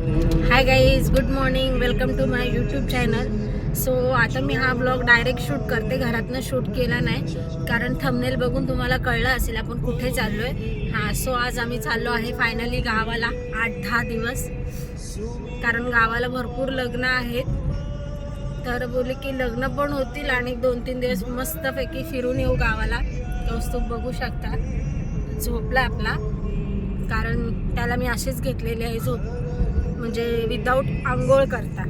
Hi guys good morning welcome to my YouTube channel so आता मी हा blog direct shoot करते. घरातनं शूट केला नाही. कारण थंबनेल बघून तुम्हाला कळलं असेल आपण कुठे चाललो आहे हां सो आज आम्ही चाललो आहे फायनली गावाला. आठ दहा दिवस. कारण गावाला भरपूर लग्न आहेत. तर बोले की लग्न पण होतील आणि दोन तीन दिवस मस्तपैकी फिरून येऊ गावाला. कौस्तुभ बघू शकता. झोपला आपला. कारण त्याला मी अशीच घेतलेली आहे झोप. म्हणजे विदाऊट आंघोळ करता.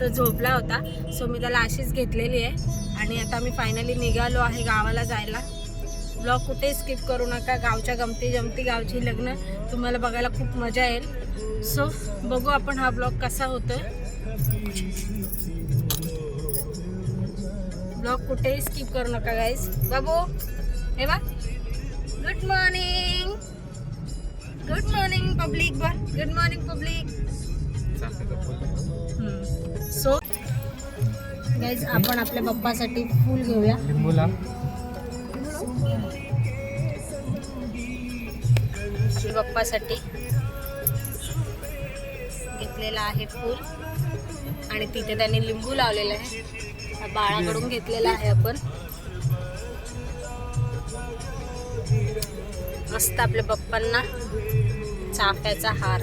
तो झोपला होता. सो मी त्याला अशीच घेतलेली आहे. आणि आता मी फायनली निघालो आहे गावाला जायला. ब्लॉग कुठे स्किप करू नका. गावच्या गमती जमती गावची लग्न तुम्हाला बघायला खूप मजा येईल. सो बघू आपण हा ब्लॉग कसा होतो ब्लॉग कुठेही स्किप करू नका गाईज बाबू हे बा good morning good morning public बर good morning public so guys आपण आपल्या पप्पासाठी फूल घेऊया. पप्पासाठी घेतलेला आहे फूल. आणि तिथे त्यांनी लिंबू लावलेला आहे. बाळाकडून घेतलेला आहे आपण. मस्त आपल्या पप्पांना. चाफ्याचा हार.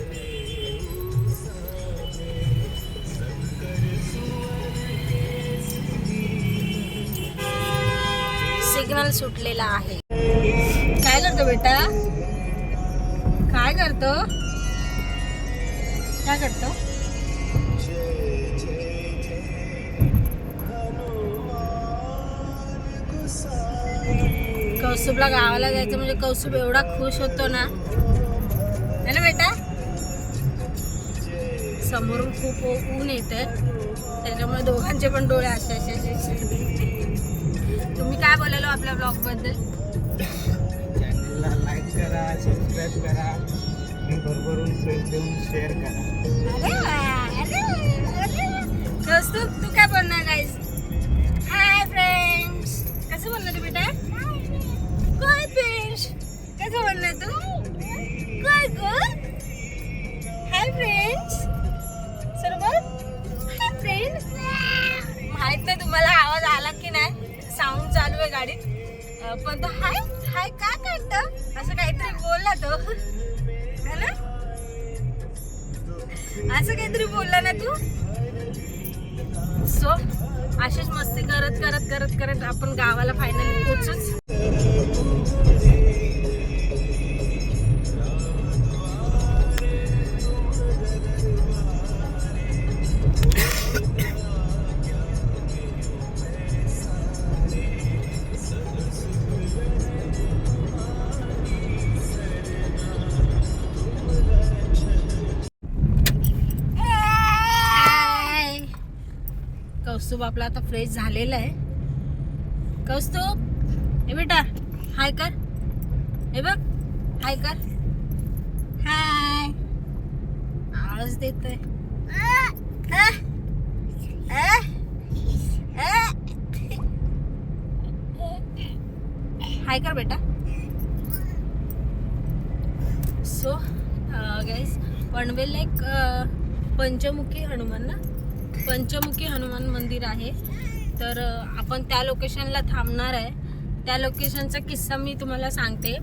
सिग्नल सुटलेला आहे. काय करतो बेटा? काय करतो? काय करतो? कौसुबला गावाला जायचं म्हणजे कौसुब एवढा खुश होतो ना. है ना बेटा. समोरून खूप ऊन येत त्याच्यामुळे दोघांचे पण डोळे असे असे. तुम्ही काय बोलालो आपल्या ब्लॉगबद्दल? चॅनलला लाईक करा सबस्क्राईब करा. भरभरून देऊन शेअर करा. तू काय बोलणार गाईस हाय फ्रेंड्स कसं बोलणार तू बेटा? काय फ्रेंड्स कसं बोलणार तू? म्हणतो हाय हाय का करतं असं काहीतरी बोलला तो. है ना? असं काहीतरी बोलला ना तू? सो अशीच मस्ती करत करत करत करत आपण गावाला फायनली पोचूच कौस्तुभ आपला आता फ्रेश झालेला आहे. कौस्तुभ हे बेटा हाय कर. हे बघ हाय कर. हाय आळस देतोय. हाय कर बेटा. सो गाईज uh, पनवेलला एक uh, पंचमुखी हनुमान ना? पंचमुखी हनुमान मंदिर आहे. तर आपण त्या लोकेशनला थांबणार आहे. त्या लोकेशनचा किस्सा मी तुम्हाला सांगते.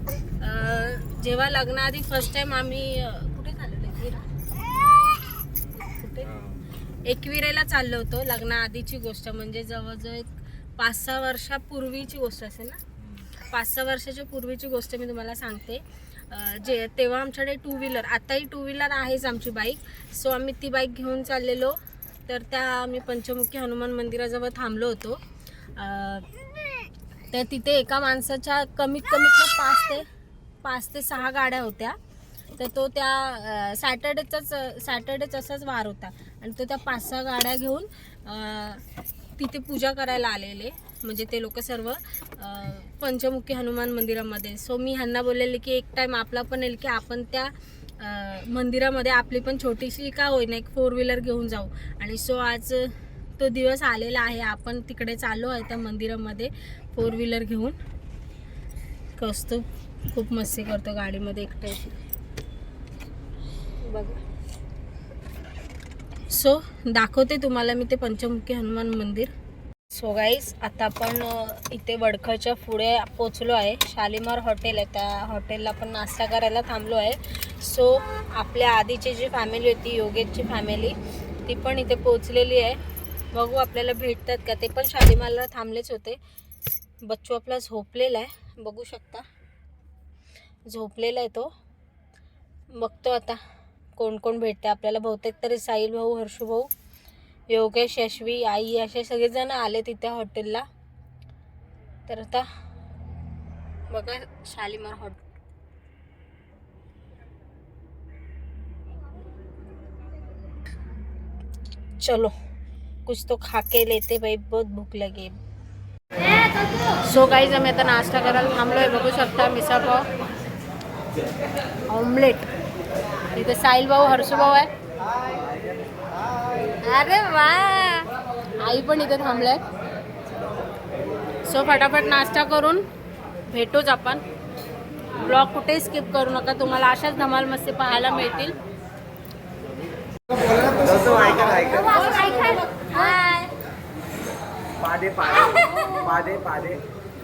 जेव्हा लग्नाआधी फर्स्ट टाइम आम्ही कुठे चाललो? कुठे? एकविरेला चाललो होतो. लग्नाआधीची गोष्ट म्हणजे जवळजवळ एक पाच सहा वर्षापूर्वीची गोष्ट असेल ना? पाच सहा वर्षाच्या पूर्वीची गोष्ट मी तुम्हाला सांगते. जे तेव्हा आमच्याकडे टू व्हीलर आताही टू व्हीलर आहेच आमची बाईक. सो आम्ही ती बाईक घेऊन चाललेलो. तर त्या आम्ही पंचमुखी हनुमान मंदिराजवळ थांबलो होतो. तर तिथे एका माणसाच्या कमीत कमीत पाच ते पाच ते सहा गाड्या होत्या. तर तो त्या सॅटर्डेचाच सॅटर्डेच असाच वार होता. आणि तो त्या पाच सहा गाड्या घेऊन तिथे पूजा करायला आलेले. म्हणजे ते लोक सर्व पंचमुखी हनुमान मंदिरामध्ये. सो मी ह्यांना बोललेले की एक टाईम आपला पण येईल की आपण त्या मंदिरामध्ये आपली पण छोटीशी का होईना एक फोर व्हीलर घेऊन जाऊ. आणि सो आज तो दिवस आलेला आहे. आपण तिकडे चाललो आहे त्या मंदिरामध्ये फोर व्हीलर घेऊन. कसतो खूप मस्ती करतो गाडीमध्ये एकट्याची बघा. सो दाखवते तुम्हाला मी ते पंचमुखी हनुमान मंदिर. सो गाईज आता आपण इथे वडखळच्या पुढे पोचलो आहे. शालिमार हॉटेल आहे. त्या हॉटेलला आपण नाश्ता करायला थांबलो आहे. सो आपल्या आधीची जी फॅमिली होती योगेशची फॅमिली ती पण इथे पोचलेली आहे. बघू आपल्याला भेटतात का? ते पण शालिमारला थांबलेच होते. बच्चू आपला झोपलेला आहे. बघू शकता. झोपलेला आहे तो. बघतो आता कोण कोण भेटते आपल्याला. बहुतेक तरी साईल भाऊ हर्षू भाऊ. योगेश यशवी आई असे सगळेजण आले तिथे हॉटेलला. तर आता बघा शालिमार हॉटेल चलो कुछ तो खा के लेते भाई बहुत भूक लगे. सो गाईज आम्ही आता नाश्ता करायला थांबलो आहे बघू शकता मिसळ पाव. ऑमलेट इथे साहिल भाऊ हर्षू भाऊ आहे. अरे वा. आई पण इथे थांबलाय सो फटाफट नाश्ता करून भेटूच आपण. ब्लॉग कुठेही स्किप करू नका तुम्हाला अशाच धमाल मस्ती पाहायला मिळतील. पादे पादे पादे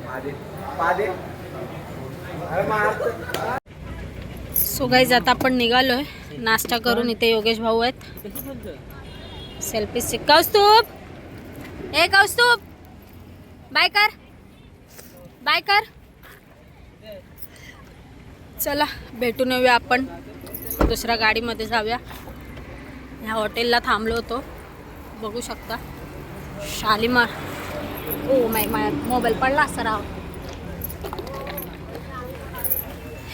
पादे पादे अरे मार. सो गाईज आता आपण निघालोय. नाश्ता करून इथे योगेश भाऊ आहेत. Selfie stick Kaustubh! ए कौस्तुभ! बाय कर. बाय कर. चला भेटून येऊया आपण. दुसऱ्या गाडीमध्ये जाऊया. ह्या हॉटेलला थांबलो होतो. बघू शकता. शालिमार. ओ माय माय मोबाईल पडला असं राव.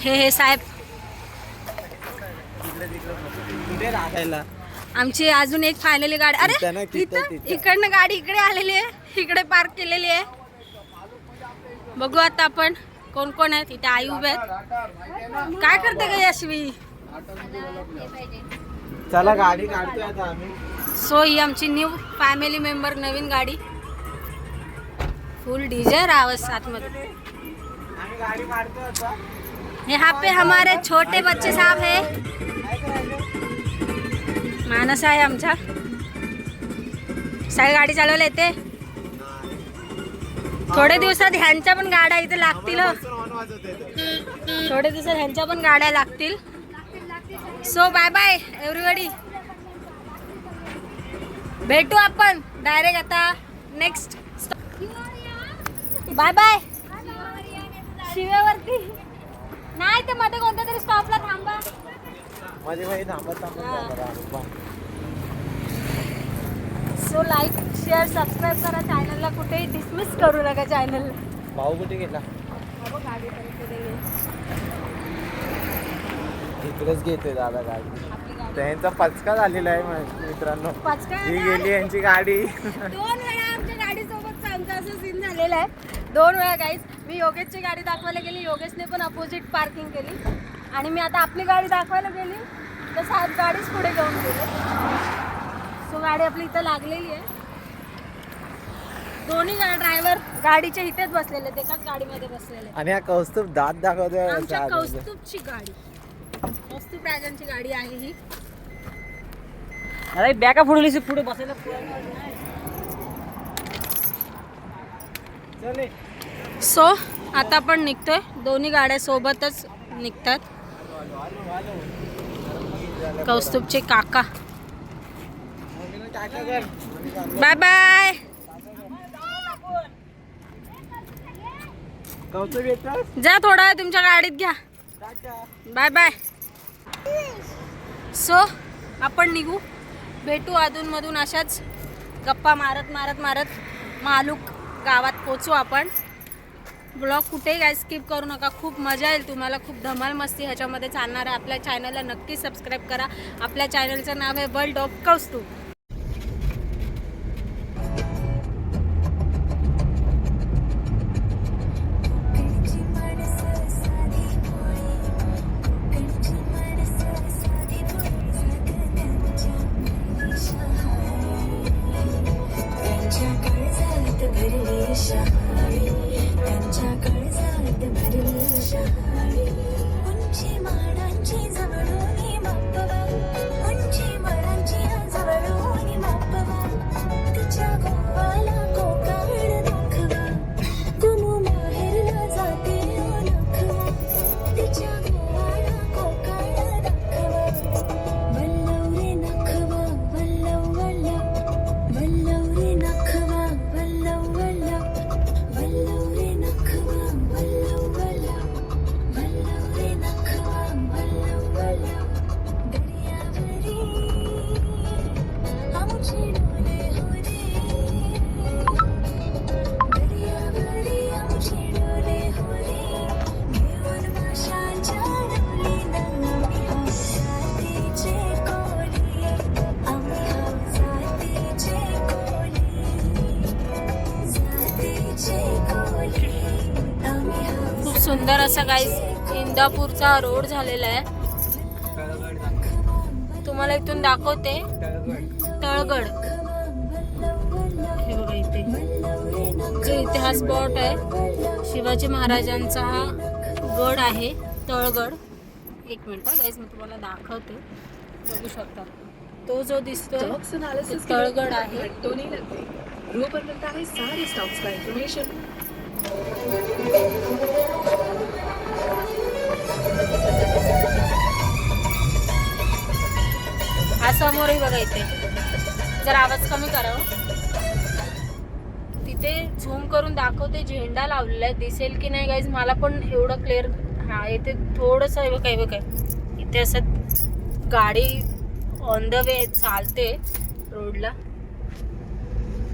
हे हे साहेब. राहायला. आमची अजून एक फायनली गाडी अरे इथं. इकडनं गाडी इकडे आलेली आहे. इकडे पार्क केलेली आहे. बघू आता आपण कोण कोण आहे तिथे आई उभे आहेत. काय करते का यशवी? चला गाडी काढतोय आता आम्ही. सो ही आमची न्यू फॅमिली मेंबर नवीन गाडी. फुल डीजे रावत साथमध्ये यहाँ पे हमारे छोटे बच्चे साहब है. मानस आहे आमचा. साहेब गाडी चालवला येते थोडे दिवसात ह्यांच्या पण गाड्या इथे लागतील थोडे दिवसात ह्यांच्या पण गाड्या लागतील. सो बाय बाय एव्हरीबडी भेटू आपण डायरेक्ट आता. नेक्स्ट बाय बाय शिव्यावरती. नाही ते मध्ये कोणत्या तरी स्टॉपला थांबा. माझे भाई थांबत थांबत. सो लाईक शेअर सबस्क्राईब करा. चॅनलला कुठेही डिसमिस करू नका चॅनल भाऊ कुठे गेला? गाडी इकडेच घेतोय दादा गाडी. त्यांचा पचका झालेला आहे मा- मित्रांनो. पचका ही? गेली यांची गाडी. दोन वेळा आमच्या गाडीसोबत आमचा असं सीन झालेला आहे. दोन वेळा गाईज मी योगेशची गाडी दाखवायला गेली. योगेशने पण अपोजिट पार्किंग केली. आणि मी आता आपली गाडी दाखवायला गेली तर साहेब गाडीच पुढे घेऊन गेले सो गाडी आपली इथं लागलेली आहे दोन्ही ड्रायव्हर गाडीच्या इथेच बसलेले आहेत एकाच गाडीमध्ये बसलेले. आणि हा कौस्तुभ दात दाखवतोय आमच्या. कौस्तुभची गाडी कौस्तुभ राजांची गाडी आहे ही अरे बॅगा फोडली पुढे बसायला. सो आता आपण निघतोय दोन्ही गाड्या सोबतच निघतात कौस्तुभचे काका. Bye bye? जा थोडा तुमच्या गाडीत घ्या. बाय बाय सो आपण निघू भेटू अधूनमधून अशाच गप्पा मारत मारत मारत मालूक गावात पोचू आपण ब्लॉग कुठेही काय स्किप करू नका. खूप मजा येईल तुम्हाला. खूप धमाल मस्ती ह्याच्यामध्ये चालणार आहे. आपल्या चॅनलला नक्की सबस्क्राईब करा. आपल्या चॅनलचं नाव आहे वर्ल्ड ऑफ कौस्तुभ कोकणची भरली शहाळी उंची माडांची जवळून सुंदर असा गाईज इंदापूरचा रोड झालेला आहे. तुम्हाला इथून दाखवते. तळगड. हे बघा इथे. जो इथे हा स्पॉट आहे शिवाजी महाराजांचा हा गड आहे तळगड. एक मिनिट गाईज मी तुम्हाला दाखवते. बघू शकता. तो जो दिसतोय स्टॉक्स ते एनालिसिस तळगड आहे. घट्टो नहीं लगते रो पर मिलता है सारे स्टॉक्स का इंफॉर्मेशन समोरही बघा इथे. जर आवाज कमी करा हो. तिथे झूम करून दाखवते झेंडा लावलेला आहे. दिसेल की नाही गाईज मला पण एवढं क्लिअर हा इथे थोडंसं हे बघा हे बघा. इथे असं गाडी ऑन द वे चालते रोडला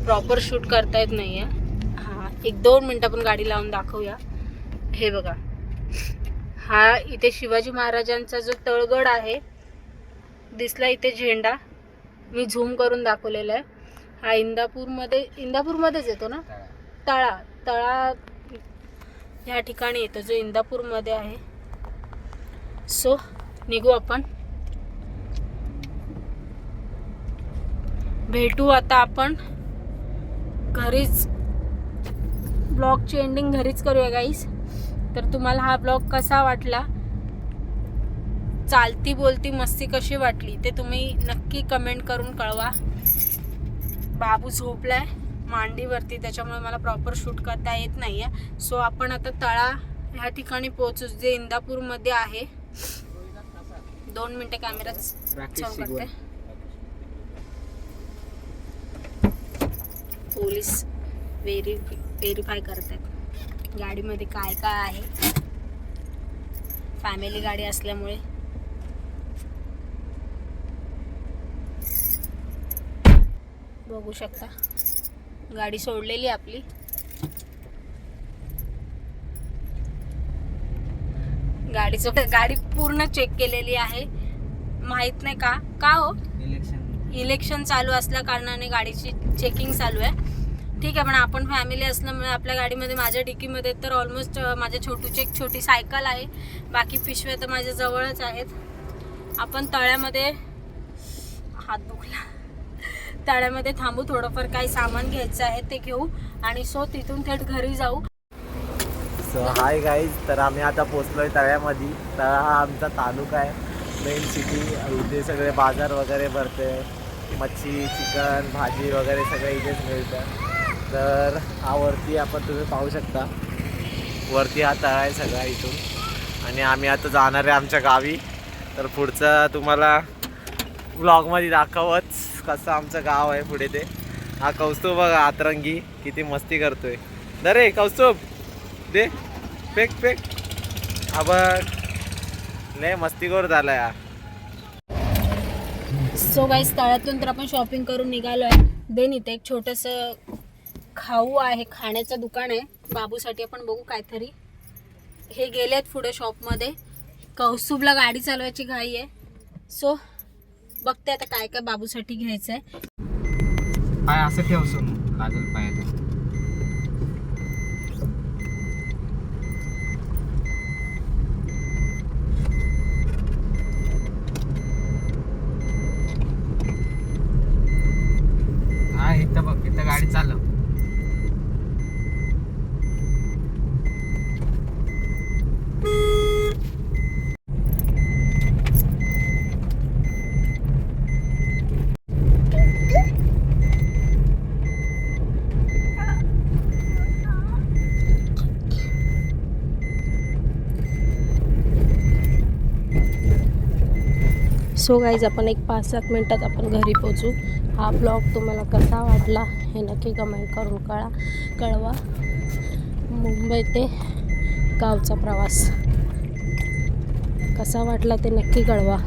प्रॉपर शूट करता येत नाही आहे हां एक दोन मिनटं आपण गाडी लावून दाखवूया. हे बघा. हा इथे शिवाजी महाराजांचा जो तळगड आहे दिसला इथे झेंडा. मी झूम करून दाखवलेला आहे. हा इंदापूरमध्ये इंदापूरमध्येच येतो ना? तळा. तळा ह्या ठिकाणी येतो जो इंदापूरमध्ये आहे. सो निघू आपण. भेटू आता आपण घरीच. ब्लॉगची एंडिंग घरीच करूया गाईस तर तुम्हाला हा ब्लॉग कसा वाटला? चालती बोलती मस्ती कशी वाटली ते तुम्ही नक्की कमेंट करून कळवा. बाबू झोपलाय मांडीवरती त्याच्यामुळे मला प्रॉपर शूट करता येत नाही आहे सो आपण आता तळा ह्या ठिकाणी पोहोचू जे इंदापूरमध्ये आहे. दोन मिनटे कॅमेरा राकेश चालू शिगवण. करते. पोलीस व्हेरी व्हेरीफाय करतात गाडीमध्ये काय काय आहे? फॅमिली गाडी असल्यामुळे. बघू शकता. गाडी सोडलेली आपली. गाडीचं गाडी पूर्ण चेक केलेली आहे. माहीत नाही का? का हो? इलेक्शन इलेक्शन चालू असल्या कारणाने गाडीची चेकिंग चालू आहे. ठीक आहे पण आपण फॅमिली असल्यामुळे आपल्या गाडीमध्ये माझ्या डिकीमध्ये तर ऑलमोस्ट माझ्या छोटूची एक छोटी सायकल आहे. बाकी पिशव्या तर माझ्या जवळच आहेत. आपण तळ्यामध्ये हात दुखला. तळ्यामध्ये थांबू थोडंफार काही सामान घ्यायचं आहे ते घेऊ आणि सो तिथून थेट घरी जाऊ. सो हाय गाईज तर आम्ही आता पोचलोय तळ्यामध्ये. तळा हा आमचा तालुका आहे. मेन सिटी इथे सगळे बाजार वगैरे भरते मच्छी चिकन भाजी वगैरे सगळं इथेच मिळतं. तर हा वरती आपण तुम्ही पाहू शकता. वरती हा तळा आहे सगळा इथून. आणि आम्ही आता जाणार आहे आमच्या गावी. तर पुढचं तुम्हाला ब्लॉगमध्ये दाखवच कसं आमचं गाव आहे पुढे ते. हा कौस्तुभ बघा आतरंगी किती मस्ती करतोय. दरे कौस्तुभ. दे. Fake fake. हा बघ. मस्ती मस्तीखोर झाला या सो गाईस तळ्यातून तर आपण शॉपिंग करून निघालो आहे. देन इथे एक छोटंसं खाऊ आहे खाण्याचं दुकान आहे. बाबूसाठी आपण बघू काहीतरी. हे गेले आहेत पुढे शॉपमध्ये कौस्तुभला गाडी चालवायची घाई आहे. सो बघते आता काय काय बाबूसाठी घ्यायचं आहे पाय असं ठेव सोनू. लागल पायाला हा इथं बघ इथं गाडी चालव सो गाईज आपण एक पाच सात मिनटात आपण घरी पोचू हा ब्लॉग तुम्हाला कसा वाटला हे नक्की कमेंट करून कळा. कळवा. मुंबई ते गावचा प्रवास. कसा वाटला ते नक्की कळवा.